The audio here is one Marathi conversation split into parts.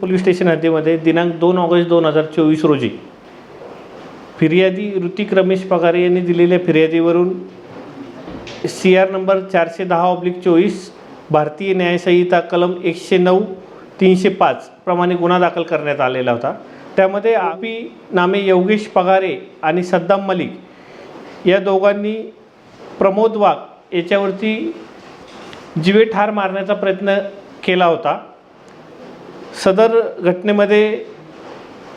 पोलीस स्टेशन हद्दीमध्ये दिनांक दोन ऑगस्ट दोन हजार चोवीस रोजी फिर्यादी ऋतिक रमेश पगारे यांनी दिलेल्या फिर्यादीवरून सी आर नंबर चारशे दहा ऑब्लिक चोवीस भारतीय न्यायसंहिता कलम एकशे नऊ तीनशे पाच प्रमाणे गुन्हा दाखल करण्यात आलेला होता. त्यामध्ये आपी नामे योगेश पगारे आणि सद्दाम मलिक या दोघांनी प्रमोद वाघ याच्यावरती जीवे ठार मारण्याचा प्रयत्न केला होता. सदर घटनेमध्ये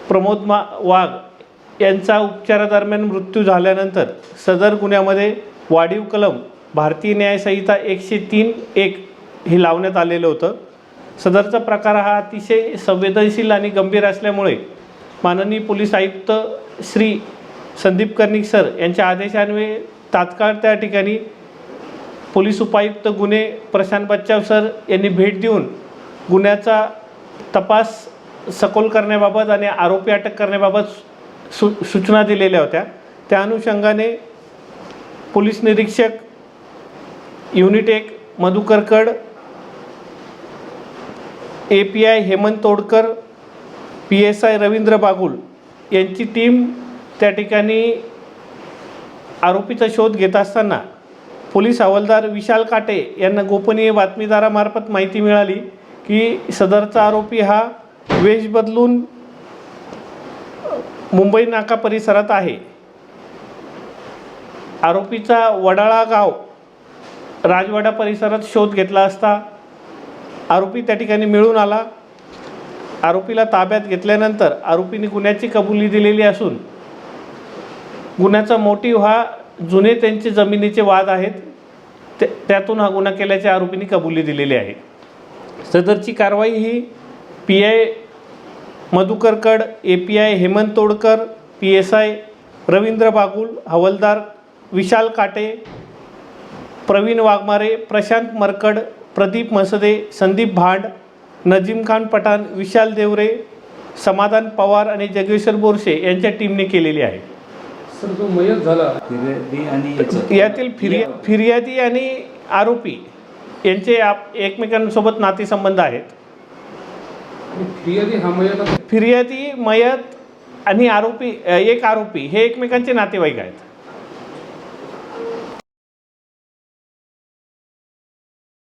प्रमोद मा वाघ यांचा उपचारादरम्यान मृत्यू झाल्यानंतर सदर गुन्ह्यामध्ये वाढीव कलम भारतीय न्यायसंहिता एकशे तीन एक हे लावण्यात आलेलं होतं. सदरचा प्रकार हा अतिशय संवेदनशील आणि गंभीर असल्यामुळे माननीय पोलीस आयुक्त श्री संदीप कर्णिक सर यांच्या आदेशान्वये तात्काळ त्या ठिकाणी पोलीस उपायुक्त गुन्हे प्रशांत बच्चाव सर यांनी भेट देऊन गुन्ह्याचा तपास सखोल करण्याबाबत आणि आरोपी अटक करण्याबाबत सु सूचना दिलेल्या होत्या. त्या अनुषंगाने पोलीस निरीक्षक युनिट एक Madhukarkad A P I Hemant Todkar P S I Ravindra Bagul यांची टीम त्या ठिकाणी आरोपीचा शोध घेत असताना पोलीस हवालदार विशाल काटे यांना गोपनीय बातमीदारामार्फत माहिती मिळाली. की सदरचा आरोपी हा वेश बदलून मुंबई नाका परिसरात आहे. आरोपीचा वडाळा गाव राजवाडा परिसरात शोध घेतला असता आरोपी त्या ठिकाणी मिळून आला. आरोपीला ताब्यात घेतल्यानंतर आरोपीने गुन्ह्याची कबुली दिलेली असून गुन्ह्याचा मोटिव्ह हा जुने त्यांचे जमिनीचे वाद आहेत. ते त्यातून हा गुन्हा केल्याचे आरोपींनी कबुली दिलेली आहे. सदरची कारवाई ही P I Madhukarkad A P I Hemant Todkar P S I Ravindra Bagul हवलदार विशाल काटे प्रवीण वाघमारे प्रशांत मरकड प्रदीप मसदे संदीप भांड नजीम खान पठाण विशाल देवरे समाधान पवार आणि जगेश्वर बोरसे यांच्या टीमने केलेली आहे. सर जो मयत झाला. यातील फिर्या फिर्यादी आणि आरोपी यांचे आप एकमेकांसोबत नातेसंबंध आहेत. फिर्यादी मयत आणि आरोपी एक आरोपी हे एकमेकांचे नातेवाईक आहेत.